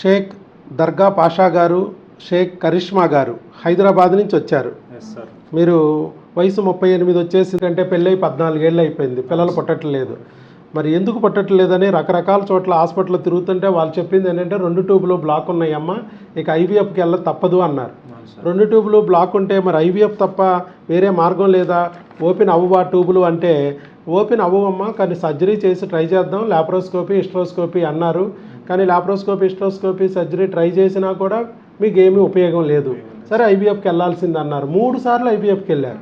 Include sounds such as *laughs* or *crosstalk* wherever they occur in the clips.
షేక్ దర్గా పాషా గారు షేక్ కరిష్మా గారు హైదరాబాద్ నుంచి వచ్చారు. మీరు వయసు ముప్పై ఎనిమిది వచ్చేసి అంటే పెళ్ళై పద్నాలుగేళ్ళు అయిపోయింది. పిల్లలు పుట్టట్లేదు. మరి ఎందుకు పుట్టట్లేదని రకరకాల చోట్ల హాస్పిటల్ తిరుగుతుంటే వాళ్ళు చెప్పింది ఏంటంటే రెండు ట్యూబులు బ్లాక్ ఉన్నాయమ్మా ఇక ఐవీఎఫ్కి వెళ్ళ తప్పదు అన్నారు. రెండు ట్యూబులు బ్లాక్ ఉంటే మరి ఐవీఎఫ్ తప్ప వేరే మార్గం లేదా? ఓపెన్ అవ్వవా ట్యూబులు అంటే ఓపెన్ అవ్వవమ్మా కానీ సర్జరీ చేసి ట్రై చేద్దాం లాప్రోస్కోపీ హిస్ట్రోస్కోపీ అన్నారు. కానీ లాప్రోస్కోపీ హిస్ట్రోస్కోపీ సర్జరీ ట్రై చేసినా కూడా మీకు ఏమీ ఉపయోగం లేదు. సరే ఐవీఎఫ్కి వెళ్ళాల్సింది అన్నారు. మూడు సార్లు ఐవీఎఫ్కి వెళ్ళారు.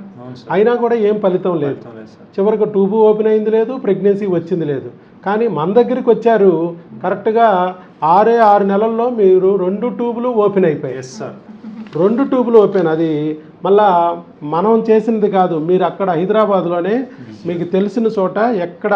అయినా కూడా ఏం ఫలితం లేదు. చివరికి ట్యూబ్ ఓపెన్ అయింది లేదు ప్రెగ్నెన్సీ వచ్చింది లేదు. కానీ మన దగ్గరికి వచ్చారు. కరెక్ట్గా ఆరే ఆరు నెలల్లో మీరు రెండు ట్యూబులు ఓపెన్ అయిపోయాయి. రెండు ట్యూబులు ఓపెన్ అది మళ్ళా మనం చేసినది కాదు. మీరు అక్కడ హైదరాబాద్లోనే మీకు తెలిసిన చోట ఎక్కడ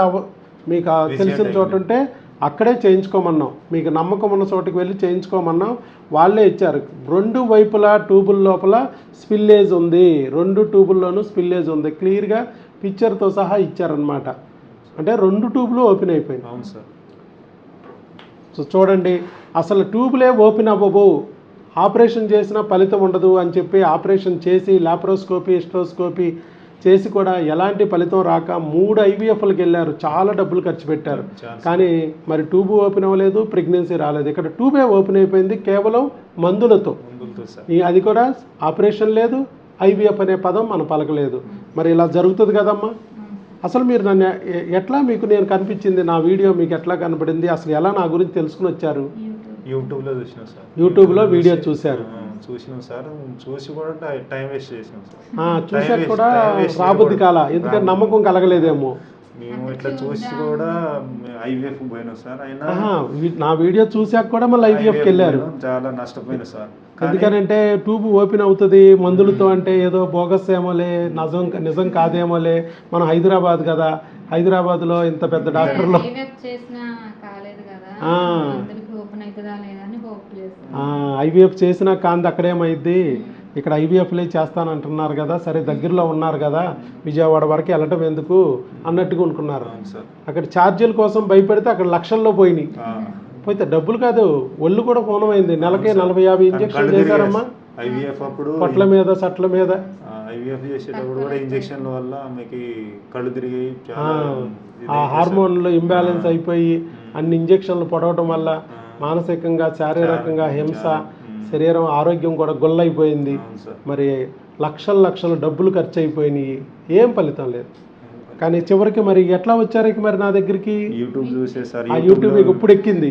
మీకు తెలిసిన చోట ఉంటే అక్కడే చేయించుకోమన్నాం. మీకు నమ్మకం ఉన్న చోటుకి వెళ్ళి చేయించుకోమన్నాం. వాళ్ళే ఇచ్చారు. రెండు వైపులా ట్యూబుల లోపల స్పిల్లేజ్ ఉంది. రెండు ట్యూబుల్లోనూ స్పిల్లేజ్ ఉంది. క్లియర్గా పిక్చర్తో సహా ఇచ్చారనమాట అంటే రెండు ట్యూబులు ఓపెన్ అయిపోయింది అవును సార్. సో చూడండి అసలు ట్యూబ్లే ఓపెన్ అవ్వవు. ఆపరేషన్ చేసిన ఫలితం ఉండదు అని చెప్పి ఆపరేషన్ చేసి లాప్రోస్కోపీ హిస్ట్రోస్కోపీ చేసి కూడా ఎలాంటి ఫలితం రాక మూడు ఐవీఎఫ్లకు వెళ్ళారు. చాలా డబ్బులు ఖర్చు పెట్టారు. కానీ మరి ట్యూబ్ ఓపెన్ అవ్వలేదు ప్రెగ్నెన్సీ రాలేదు. ఇక్కడ ట్యూబే ఓపెన్ అయిపోయింది కేవలం మందులతో. అది కూడా ఆపరేషన్ లేదు ఐవీఎఫ్ అనే పదం మన పలకలేదు. మరి ఇలా జరుగుతుంది కదమ్మా? అసలు మీరు నన్ను ఎట్లా మీకు నేను కనిపించింది? నా వీడియో మీకు ఎట్లా కనపడింది? అసలు ఎలా నా గురించి తెలుసుకుని వచ్చారు? యూట్యూబ్లో చూసినాం సార్. యూట్యూబ్లో వీడియో చూశారు. చూసినాం సార్. చూసి కూడా టై- వేస్ట్ చేసినాం సార్. కూడా రాబుద్ది కాల. ఎందుకంటే నమ్మకం కలగలేదేమో. మేము ఇట్లా చూసి కూడా ఐవీఎఫ్ పోయినాం సార్. అయినా నా వీడియో చూశాక కూడా మళ్ళీ ఐవీఎఫ్కి వెళ్ళారు. చాలా నష్టపోయినా సార్. కానీ ఎందుకనంటే ట్యూబ్ ఓపెన్ అవుతుంది మందులతో అంటే ఏదో బోగస్ ఏమోలే నిజం నిజం కాదేమోలే. మనం హైదరాబాద్ కదా హైదరాబాద్లో ఇంత పెద్ద డాక్టర్లు చేసినా కాలేదు కదా ఓపెన్ అవుతుందా లేదా ఐవీఎఫ్ చేసినా కాంతి అక్కడేమైద్ది? ఇక్కడ ఐవీఎఫ్లే చేస్తానంటున్నారు కదా సరే దగ్గరలో ఉన్నారు కదా విజయవాడ వరకు వెళ్ళటం ఎందుకు అన్నట్టుగా అనుకున్నారు. అక్కడ ఛార్జీల కోసం భయపెడితే అక్కడ లక్షల్లో పోయినాయి. ఆ, పోతే డబ్బులు కాదు ఒళ్ళు కూడా పూనమైంది. నెలకి నలభై యాభై ఇంజక్షన్ చేశారమ్మా ఐవీఎఫ్ అప్పుడు పొట్ల మీద సట్ల మీద. ఐవీఎఫ్ చేసేటప్పుడు కూడా ఇంజక్షన్ల వల్ల మీకు కళ్ళు తిరిగి ఆ, చాలా ఆ హార్మోన్లు ఇంబ్యాలెన్స్ అయిపోయి అన్ని ఇంజక్షన్లు పొడవటం వల్ల మానసికంగా శారీరకంగా హింస శరీరం ఆరోగ్యం కూడా గొల్లైపోయింది. మరి లక్షల లక్షల డబ్బులు ఖర్చు అయిపోయినాయి ఏం ఫలితం లేదు. కానీ చివరికి మరి ఎట్లా వచ్చారు మరి నా దగ్గరికి? యూట్యూబ్ చూసే సార్ ఆ యూట్యూబ్ మీకు ఇప్పుడు ఎక్కింది?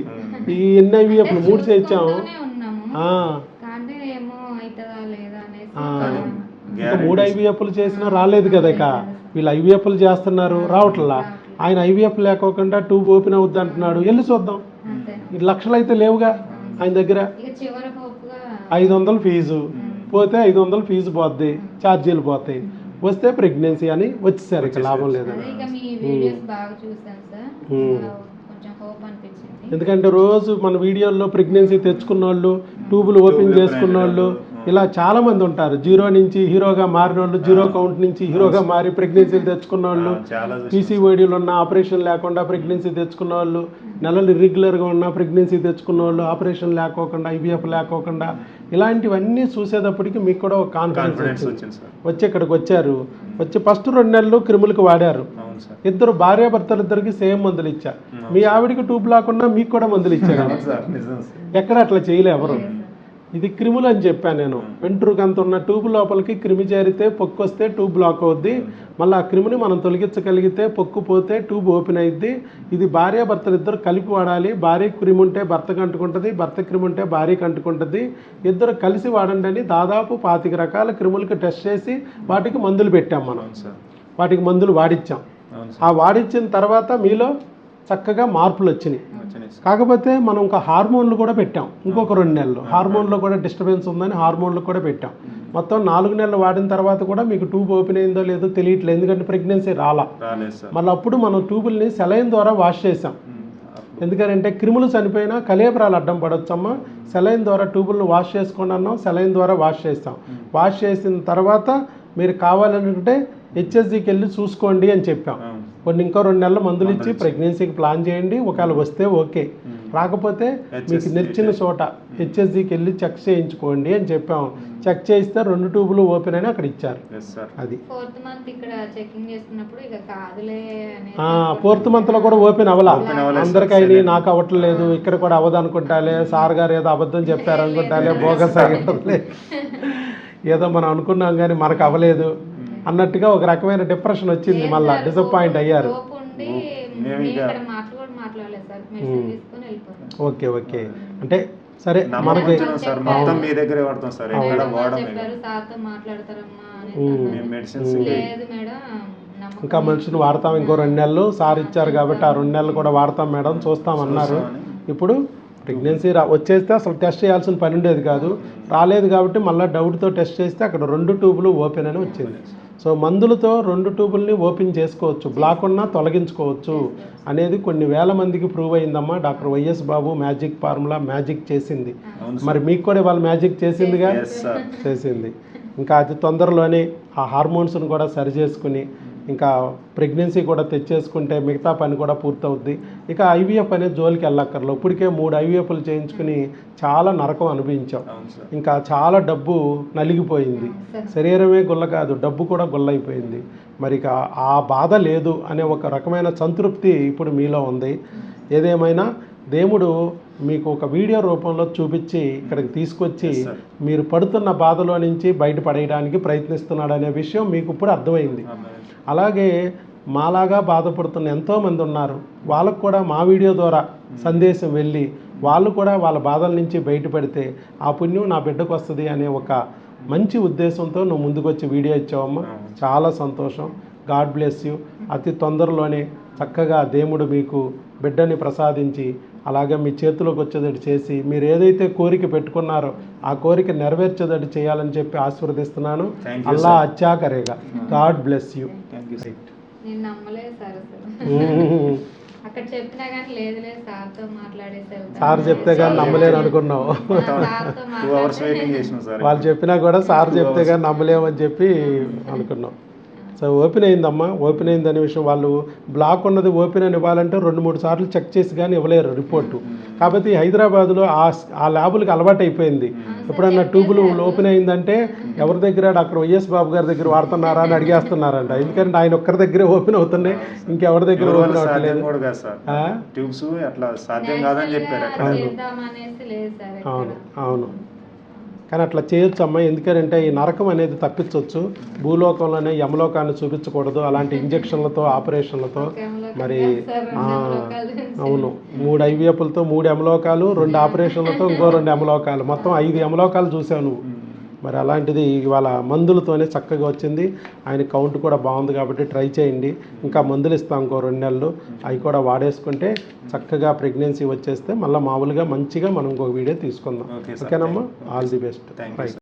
ఈ ఎన్ఐవిఎఫ్ మూడు చేయించాం. చూసుకుంటూనే ఉన్నాము. ఆ, కానీ ఏమో అవుతుందా లేదా అనేసి ఆ. ఇంకా Guarantee. మూడు ఐవీఎఫ్లు చేసినా రాలేదు కదా ఇక. వీళ్ళు ఐవీఎఫ్లు చేస్తున్నారు రావట్లా ఆయన ఐవీఎఫ్ లేకోకుండా ట్యూబ్ ఓపెన్ అవుద్ది అంటున్నాడు. వెళ్ళి చూద్దాం. లక్షలు అయితే లేవుగా ఆయన దగ్గర. ఐదు వందలు ఫీజు. పోతే ఐదు వందలు ఫీజు పోద్ది ఛార్జీలు పోతాయి. వస్తే ప్రెగ్నెన్సీ అని వచ్చేసారు ఇక లాభం లేదు ఎందుకంటే రోజు మన వీడియోల్లో ప్రెగ్నెన్సీ తెచ్చుకున్న వాళ్ళు ట్యూబులు ఓపెన్ చేసుకున్న వాళ్ళు ఇలా చాలా మంది ఉంటారు. జీరో నుంచి హీరోగా మారిన వాళ్ళు జీరో కౌంట్ నుంచి హీరోగా మారి ప్రెగ్నెన్సీలు తెచ్చుకున్న వాళ్ళు పీసీఓడీలు ఉన్న ఆపరేషన్ లేకుండా ప్రెగ్నెన్సీ తెచ్చుకున్న వాళ్ళు నెలలు ఇర్రెగ్యులర్గా ఉన్న ప్రెగ్నెన్సీ తెచ్చుకున్న వాళ్ళు ఆపరేషన్ లేకోకుండా ఐవీఎఫ్ లేకోకుండా ఇలాంటివన్నీ చూసేటప్పటికి మీకు కూడా ఒక కాన్ఫిడెన్స్ వచ్చి ఇక్కడికి వచ్చారు. వచ్చి ఫస్ట్ రెండు నెలలు క్రిములకు వాడారు. అవును సార్. ఇద్దరు భార్య భర్తలిద్దరికి సేమ్ మందులు ఇచ్చా మీ ఆవిడికి ట్యూబ్ లేకుండా మీకు కూడా మందులు ఇచ్చారు ఎక్కడ అట్లా చేయలే ఎవరు? ఇది క్రిములు అని చెప్పాను నేను. వెంట్రుకంత ఉన్న ట్యూబ్ లోపలికి క్రిమి చేరితే పొక్కు వస్తే ట్యూబ్ బ్లాక్ అవుద్ది. మళ్ళీ ఆ క్రిమిని మనం తొలగించగలిగితే పొక్కు పోతే ట్యూబ్ ఓపెన్ అయ్యిద్ది ఇది భార్య భర్తలు ఇద్దరు కలిపి వాడాలి. భార్య క్రిమి ఉంటే భర్తకు అంటుకుంటుంది భర్త క్రిమి ఉంటే భార్యకి అంటుకుంటుంది ఇద్దరు కలిసి వాడండి అని దాదాపు పాతిక రకాల క్రిములకి టెస్ట్ చేసి వాటికి మందులు పెట్టాం మనం. వాటికి మందులు వాడిచ్చాం. ఆ వాడిచ్చిన తర్వాత మీలో చక్కగా మార్పులు వచ్చినాయి. కాకపోతే మనం ఇంకా హార్మోన్లు కూడా పెట్టాం. ఇంకొక రెండు నెలలు. హార్మోన్లో కూడా డిస్టర్బెన్స్ ఉందని హార్మోన్లు కూడా పెట్టాం. మొత్తం నాలుగు నెలలు వాడిన తర్వాత కూడా మీకు ట్యూబ్ ఓపెన్ అయిందో లేదో తెలియట్లేదు. ఎందుకంటే ప్రెగ్నెన్సీ రాలా. మళ్ళీ అప్పుడు మనం ట్యూబుల్ని సెలైన్ ద్వారా వాష్ చేసాం ఎందుకంటే క్రిములు చనిపోయినా కలేబరాలు అడ్డం పడొచ్చమ్మా. సెలైన్ ద్వారా ట్యూబుల్ని వాష్ చేసుకోండి అన్నాం. సెలైన్ ద్వారా వాష్ చేస్తాం వాష్ చేసిన తర్వాత మీరు కావాలనుకుంటే హెచ్ఎస్జికి వెళ్ళి చూసుకోండి అని చెప్పాం. కొన్ని ఇంకో రెండు నెలల మందులు ఇచ్చి ప్రెగ్నెన్సీకి ప్లాన్ చేయండి ఒకవేళ వస్తే ఓకే. రాకపోతే మీకు నచ్చిన చోట హెచ్ఎస్జికి వెళ్ళి చెక్ చేయించుకోండి అని చెప్పాం. చెక్ చేయిస్తే రెండు ట్యూబులు ఓపెన్ అని అక్కడ ఇచ్చారు. అది. ఫోర్త్ మంత్ ఇక్కడ చెకింగ్ చేస్తున్నప్పుడు ఇక కాదులే అనేసి ఫోర్త్ మంత్లో కూడా ఓపెన్ అవ్వాల. అందరికి నాకు అవ్వట్లేదు ఇక్కడ కూడా అవ్వదు అనుకుంటాలే సార్ గారు ఏదో అబద్ధం *laughs* చెప్పారు అనుకుంటాలే బోగస్ *laughs* ఏదో మనం అనుకున్నాం కానీ మనకు అవ్వలేదు. అన్నట్టుగా ఒక రకమైన డిప్రెషన్ వచ్చింది మళ్ళీ డిసప్పాయింట్ అయ్యారు. Okay okay. అంటే సరే మనకి మొత్తం మీ దగ్గరే వాడతాం సార్. ఎక్కడ ఇంకా మనుషులు వాడతాం ఇంకో రెండు నెలలు. సార్ ఇచ్చారు కాబట్టి ఆ రెండు నెలలు కూడా వాడతాం మేడం చూస్తాం అన్నారు. ఇప్పుడు ప్రెగ్నెన్సీ రా వచ్చేస్తే అసలు టెస్ట్ చేయాల్సిన పని ఉండేది కాదు. రాలేదు కాబట్టి మళ్ళీ డౌట్తో టెస్ట్ చేస్తే అక్కడ రెండు ట్యూబులు ఓపెన్ అని వచ్చింది. సో మందులతో రెండు ట్యూబుల్ని ఓపెన్ చేసుకోవచ్చు బ్లాక్ ఉన్నా తొలగించుకోవచ్చు అనేది కొన్ని వేల మందికి ప్రూవ్ అయిందమ్మా. Doctor YS Babu magic formula magic చేసింది. మరి మీకు కూడా వాళ్ళు మ్యాజిక్ చేసిందిగా? చేసింది. ఇంకా అతి తొందరలోనే ఆ హార్మోన్స్ను కూడా సరి చేసుకుని ఇంకా ప్రెగ్నెన్సీ కూడా తెచ్చేసుకుంటే మిగతా పని కూడా పూర్తవుద్ది. ఇక ఐవీఎఫ్ అనేది జోలికి వెళ్ళక్కర్లో ఇప్పటికే మూడు ఐవీఎఫ్లు చేయించుకుని చాలా నరకం అనుభవించాం. ఇంకా చాలా డబ్బు నలిగిపోయింది. శరీరమే గుల్ల కాదు డబ్బు కూడా గుల్లైపోయింది. మరి ఇక ఆ బాధ లేదు అనే ఒక రకమైన సంతృప్తి ఇప్పుడు మీలో ఉంది. ఏదేమైనా దేవుడు మీకు ఒక వీడియో రూపంలో చూపించి ఇక్కడికి తీసుకొచ్చి. మీరు పడుతున్న బాధలో నుంచి బయటపడేయడానికి ప్రయత్నిస్తున్నాడు అనే విషయం మీకు ఇప్పుడు అర్థమైంది. అలాగే మాలాగా బాధపడుతున్న ఎంతోమంది ఉన్నారు. వాళ్ళకు కూడా మా వీడియో ద్వారా సందేశం వెళ్ళి వాళ్ళు కూడా వాళ్ళ బాధల నుంచి బయటపడితే ఆ పుణ్యం నా బిడ్డకు వస్తుంది అనే ఒక మంచి ఉద్దేశంతో నువ్వు ముందుకొచ్చి వీడియో ఇచ్చావమ్మా. చాలా సంతోషం. God bless you. అతి తొందరలోనే చక్కగా దేవుడు మీకు బిడ్డని ప్రసాదించి అలాగే మీ చేతిలోకి వచ్చేదటి చేసి మీరు ఏదైతే కోరిక పెట్టుకున్నారో ఆ కోరిక నెరవేర్చేదటి చేయాలని చెప్పి ఆశీర్వదిస్తున్నాను. అల్లా sir. అచ్చా కరేగా God bless you sir. Sir చెప్తే కానీ నమ్మలేను అనుకున్నావు. *laughs* వాళ్ళు చెప్పినా కూడా సార్ చెప్తే కానీ నమ్మలేమని చెప్పి అనుకున్నాం. సో ఓపెన్ అయిందమ్మా ఓపెన్ అయిందనే విషయం వాళ్ళు బ్లాక్ ఉన్నది ఓపెన్ అని ఇవ్వాలంటే రెండు మూడు సార్లు చెక్ చేసి కానీ ఇవ్వలేరు రిపోర్టు కాబట్టి హైదరాబాద్లో ఆ ఆ ల్యాబులకి అలవాటు అయిపోయింది. ఎప్పుడన్నా ట్యూబులు ఓపెన్ అయిందంటే ఎవరి దగ్గర డాక్టర్ వైఎస్ బాబు గారి దగ్గర వాడుతున్నారా అని అడిగేస్తున్నారంట. ఎందుకంటే ఆయన ఒక్కరి దగ్గరే ఓపెన్ అవుతున్నాయి ఇంకెవరి దగ్గర ఓపెన్ అవ్వట్లేదు కూడా కాదు సార్. ఆ? ట్యూబ్స్ అట్లా సాధ్యం కాదని చెప్పారు. అవును అవును. కానీ అట్లా చేయొచ్చు అమ్మా ఎందుకంటే ఈ నరకం అనేది తప్పించవచ్చు భూలోకంలోనే యమలోకాన్ని చూపించకూడదు. అలాంటి ఇంజక్షన్లతో ఆపరేషన్లతో మరి. అవును. మూడు ఐవీఎఫ్లతో మూడు ఎమలోకాలు రెండు ఆపరేషన్లతో ఇంకో రెండు ఎమలోకాలు మొత్తం ఐదు ఎమలోకాలు చూసావు నువ్వు. మరి అలాంటిది ఇవాళ మందులతోనే చక్కగా వచ్చింది. ఆయన కౌంట్ కూడా బాగుంది కాబట్టి ట్రై చేయండి. ఇంకా మందులు ఇస్తాం ఇంకో రెండు నెలలు. అవి కూడా వాడేసుకుంటే చక్కగా ప్రెగ్నెన్సీ వచ్చేస్తే మళ్ళీ మామూలుగా మంచిగా మనం ఇంకో వీడియో తీసుకుందాం. ఓకేనమ్మా? All the best. థ్యాంక్